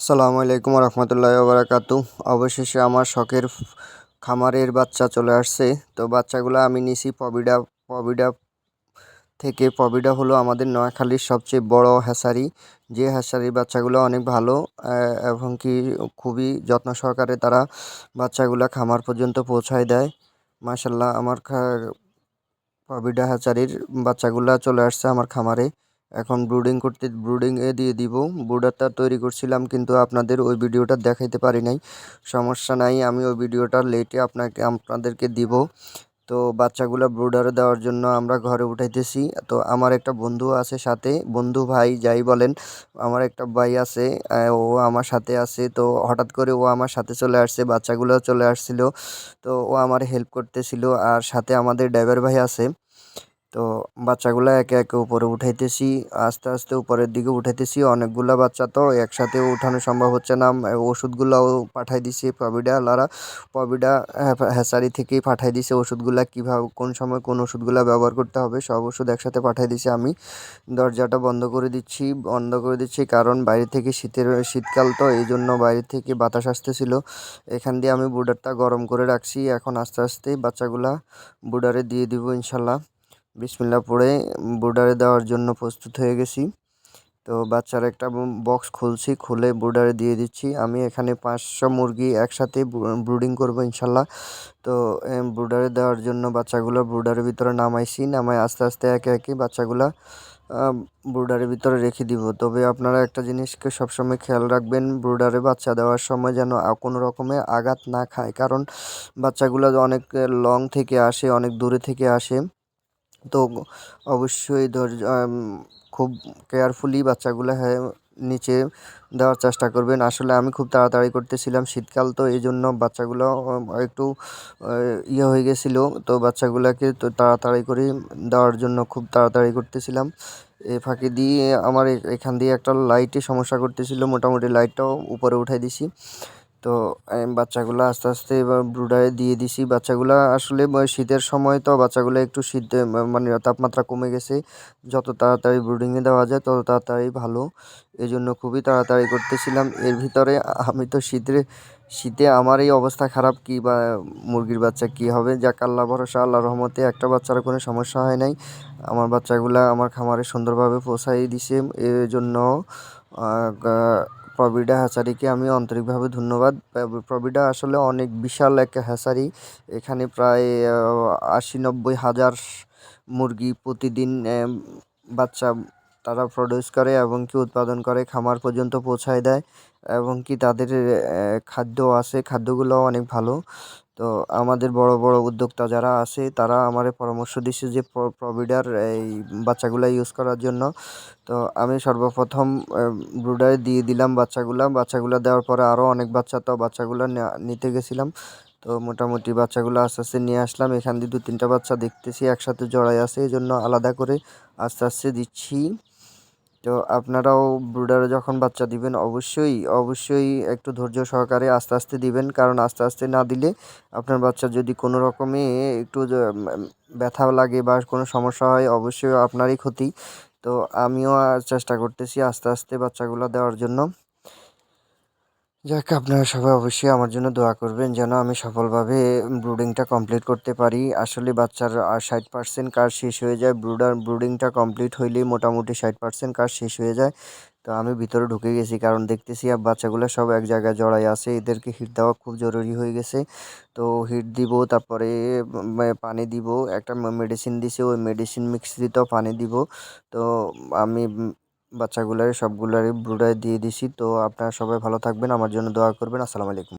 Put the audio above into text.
আসসালামু আলাইকুম রহমতুল্লাহ বারাকাতু। অবশেষে আমার শখের খামারের বাচ্চা চলে আসছে। তো বাচ্চাগুলো আমি নিছি পবিডা পবিডা থেকে পবিডা হলো আমাদের নোয়াখালীর সবচেয়ে বড় হ্যাসারি। যে হ্যাসারির বাচ্চাগুলো অনেক ভালো এবং কি খুবই যত্ন সহকারে তারা বাচ্চাগুলো খামার পর্যন্ত পৌঁছায় দেয়। মাসাল্লাহ আমার পবিডা হ্যাচারির বাচ্চাগুলো চলে আসছে আমার খামারে। এখন ব্রুডিং করতে ব্রুডিংয়ে দিয়ে দিব। ব্রুডারটা তৈরি করছিলাম কিন্তু আপনাদের ওই ভিডিওটা দেখাইতে পারি নাই। সমস্যা নাই, আমি ওই ভিডিওটা লেটে আপনাকে, আপনাদেরকে দিব। তো বাচ্চাগুলো ব্রুডারে দেওয়ার জন্য আমরা ঘরে উঠাইতেছি। তো আমার একটা বন্ধু আছে সাথে, বন্ধু ভাই যাই বলেন, আমার একটা ভাই আছে ও আমার সাথে আছে। তো হঠাৎ করে ও আমার সাথে চলে আসছে, বাচ্চাগুলো চলে আসছিল। তো ও আমার হেল্প করতেছিল। আর সাথে আমাদের ড্রাইভার ভাই আছে। তো বাচ্চাগুলো একে একে উপরে উঠাইতেছি, আস্তে আস্তে উপরের দিকে উঠাইতেছি। অনেকগুলো বাচ্চা তো একসাথে উঠানো সম্ভব হচ্ছে না। ওষুধগুলোও পাঠাই দিছি প্রবিডা লারা। প্রবিডা হ্যাসারি থেকেই পাঠাই দিছে ওষুধগুলা। কীভাবে, কোন সময় কোন ওষুধগুলো ব্যবহার করতে হবে সব ওষুধ একসাথে পাঠাই দিছি আমি। দরজাটা বন্ধ করে দিচ্ছি, বন্ধ করে দিচ্ছি কারণ বাইরে থেকে শীতের, শীতকাল তো এই জন্য বাইরে থেকে বাতাস আসতেছিল। এখান দিয়ে আমি বুডারটা গরম করে রাখছি। এখন আস্তে আস্তে বাচ্চাগুলা বুডারে দিয়ে দিব ইনশাল্লাহ। বিসমিল্লা পড়ে বোর্ডারে দেওয়ার জন্য প্রস্তুত হয়ে গেছি। তো বাচ্চার একটা বক্স খুলছি, খুলে বোর্ডারে দিয়ে দিচ্ছি। আমি এখানে পাঁচশো মুরগি একসাথে ব্রুডিং করব ইনশাল্লাহ। তো ব্রুডারে দেওয়ার জন্য বাচ্চাগুলো ব্রুডারের ভিতরে নামাইছি, নামাই আস্তে আস্তে একে একে বাচ্চাগুলো ব্রুডারের ভিতরে রেখে দিব। তবে আপনারা একটা জিনিসকে সবসময় খেয়াল রাখবেন ব্রুডারে বাচ্চা দেওয়ার সময় যেন কোনো রকমের আঘাত না খায়। কারণ বাচ্চাগুলো অনেক লং থেকে আসে, অনেক দূরে থেকে আসে। তো অবশ্যই খুব কেয়ারফুলি বাচ্চাগুলো হ্যাঁ নিচে দেওয়ার চেষ্টা করবেন। আসলে আমি খুব তাড়াতাড়ি করতেছিলাম শীতকাল, তো এই জন্য বাচ্চাগুলো একটু ইয়ে হয়ে গেছিল। তো বাচ্চাগুলোকে তো তাড়াতাড়ি করে দেওয়ার জন্য খুব তাড়াতাড়ি করতেছিলাম। এ ফাঁকে দিয়ে আমার এখান দিয়ে একটা লাইটে সমস্যা করতেছিল। মোটামুটি লাইটটাও উপরে উঠাই দিছি। তো বাচ্চাগুলো আস্তে আস্তে এবার ব্রুডারে দিয়ে দিছি। বাচ্চাগুলো আসলে শীতের সময় তো বাচ্চাগুলো একটু শীত মানে তাপমাত্রা কমে গেছে। যত তাড়াতাড়ি ব্রুডিংয়ে দেওয়া যায়, তত তাড়াতাড়ি ভালো। এই জন্য খুবই তাড়াতাড়ি করতেছিলাম। এর ভিতরে আমি তো শীতের, শীতে আমার এই অবস্থা খারাপ, কি বা মুরগির বাচ্চা কি হবে? যাক, আল্লাহ ভরসা আল্লাহ রহমতে একটা বাচ্চার কোনো সমস্যা হয় নাই। আমার বাচ্চাগুলা আমার খামারে সুন্দরভাবে পোষাই দিছে। এর জন্য প্রবিডা হ্যাচারিকে আমি আন্তরিকভাবে ধন্যবাদ। প্রবিডা আসলে অনেক বিশাল এক হ্যাচারি এখানে প্রায় আশি নব্বই হাজার মুরগি প্রতিদিন বাচ্চা তারা প্রডিউস করে এবং কি উৎপাদন করে, খামার পর্যন্ত পৌঁছায় দেয় এবং কি তাদের খাদ্য আছে খাদ্যগুলো অনেক ভালো। তো আমাদের বড় বড় উদ্যোক্তা যারা আছে, তারা আমার পরামর্শ দিচ্ছে যে প্রভিডার এই বাচ্চাগুলো ইউজ করার জন্য। তো আমি সর্বপ্রথম ব্রুডারে দিয়ে দিলাম বাচ্চাগুলো। বাচ্চাগুলো দেওয়ার পরে আরও অনেক বাচ্চা তো বাচ্চাগুলো নিতে গেছিলাম। তো মোটামুটি বাচ্চাগুলো আস্তে আস্তে নিয়ে আসলাম। এখান দিয়ে দু তিনটা বাচ্চা দেখতেছি, একসাথে জড়াই আছে। এই জন্য আলাদা করে আস্তে আস্তে দিচ্ছি। তো আপনারাও ব্রুডারে যখন বাচ্চা দিবেন, অবশ্যই অবশ্যই একটু ধৈর্য সহকারে আস্তে আস্তে দিবেন। কারণ আস্তে আস্তে না দিলে আপনার বাচ্চা যদি কোনো রকমে একটু ব্যথা লাগে বা কোনো সমস্যা হয়, অবশ্যই আপনারই ক্ষতি। তো আমিও চেষ্টা করতেছি আস্তে আস্তে বাচ্চাগুলো দেওয়ার জন্য। যাক, আপনারা সবাই অবশ্যই আমার জন্য দোয়া করবেন যেন আমি সফলভাবে ব্রুডিংটা কমপ্লিট করতে পারি। আসলে বাচ্চার ষাট পার্সেন্ট কাজ শেষ হয়ে যায়। ব্রুডার ব্রুডিংটা কমপ্লিট হইলেই মোটামুটি ষাট পার্সেন্ট কাজ শেষ হয়ে যায়। তো আমি ভিতরে ঢুকে গেছি কারণ দেখতেছি আর বাচ্চাগুলো সব এক জায়গায় জড়াই আছে। এদেরকে হিট দেওয়া খুব জরুরি হয়ে গেছে। তো হিট দিব, তারপরে পানি দিব। একটা মেডিসিন দিছে, ওই মেডিসিন মিক্স দিতেও পানি দিব। তো আমি বাচ্চাগুলার সবগুলারই ব্রুডায় দিয়ে দিছি। তো আপনারা সবাই ভালো থাকবেন, আমার জন্য দোয়া করবেন। আসসালামু আলাইকুম।